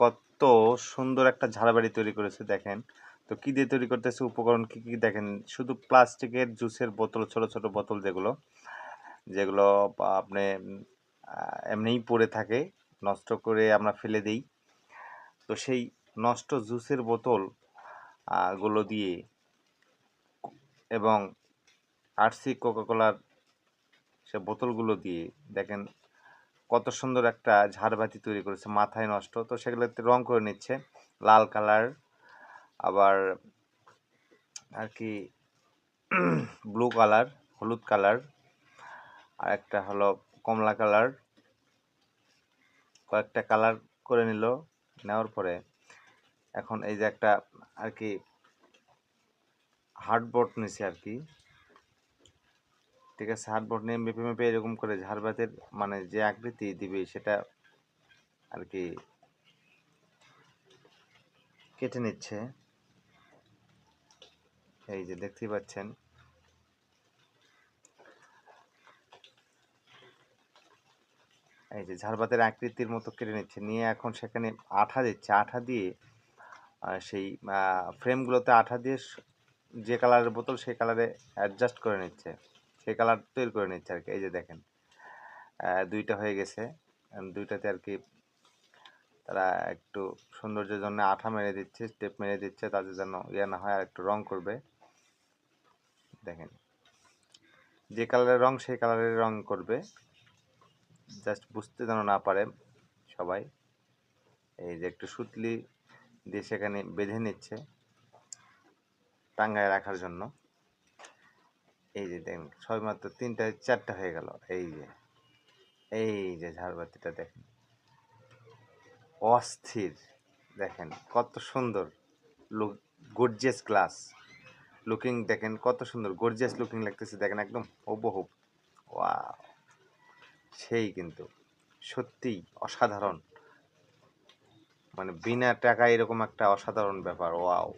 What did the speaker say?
কত সুন্দর একটা ঝাড়বাড়ি তৈরি করেছে দেখেন। তো কি দিয়ে তৈরি করতেছে, উপকরণ কি কি দেখেন, শুধু প্লাস্টিকের জুসের বোতল, ছোট ছোট বোতল যেগুলো যেগুলো আপনি এমনিই পড়ে থাকে, নষ্ট করে আমরা ফেলে দিই। তো সেই নষ্ট জুসের বোতলগুলো দিয়ে এবং আরসি কোকাকোলার সে বোতলগুলো দিয়ে দেখেন কত সুন্দর একটা ঝাড়বাতি তৈরি করেছে, মাথায় নষ্ট। তো সেগুলোতে রং করে নিচ্ছে, লাল কালার, আবার আর কি, ব্লু কালার, হলুদ কালার, আর একটা হলো কমলা কালার। কয়েকটা কালার করে নিল, নেওয়ার পরে এখন এই যে একটা আর কি হার্ডবোর্ড নিছে আর কি। ঠিক আছে হার্ডবোর্ড নিয়ে মেপে মেপে এরকম করে ঝাড়বাতির মানে যে আকৃতি দিবে সেটা আর কি কেটে নিচ্ছে। এই যে দেখতেই পাচ্ছেন। এই যে ঝাড়বাতের আকৃতির মতো কেটে নিচ্ছে। নিয়ে এখন সেখানে আঠা দিচ্ছে। আঠা দিয়ে সেই ফ্রেমগুলোতে আঠা দিয়ে যে কালারের বোতল সেই কালারে অ্যাডজাস্ট করে নিচ্ছে। সেই কালার তৈরি করে নিচ্ছে আর কি এই যে দেখেন দুইটা হয়ে গেছে। দুইটাতে আর কি তারা একটু সৌন্দর্যের জন্য আঠা মেরে দিচ্ছে স্টেপ মেরে দিচ্ছে তাদের যেন ইয়ে না হয় আর একটু রং করবে। দেখেন, যে কালারের রং সেই কালারের রং করবে। জাস্ট বুঝতে যেন না পারে সবাই। এই যে একটু সুতলি দিয়ে সেখানে বেঁধে নিচ্ছে টাঙ্গায় রাখার জন্য। এই যে দেখেন সবেমাত্র তিনটা, চারটা হয়ে গেল। এই যে এই যে ঝাড়বাতিটা দেখেন। অস্থির। দেখেন কত সুন্দর লুক গর্জিয়াস গ্লাস লুকিং দেখেন কত সুন্দর গর্জিয়াস লুকিং লাগতেছে। দেখেন একদম হুবহুব ওয়াও সেই কিন্তু সত্যিই অসাধারণ। মানে বিনা টাকায় এরকম একটা অসাধারণ ব্যাপার। ওয়াও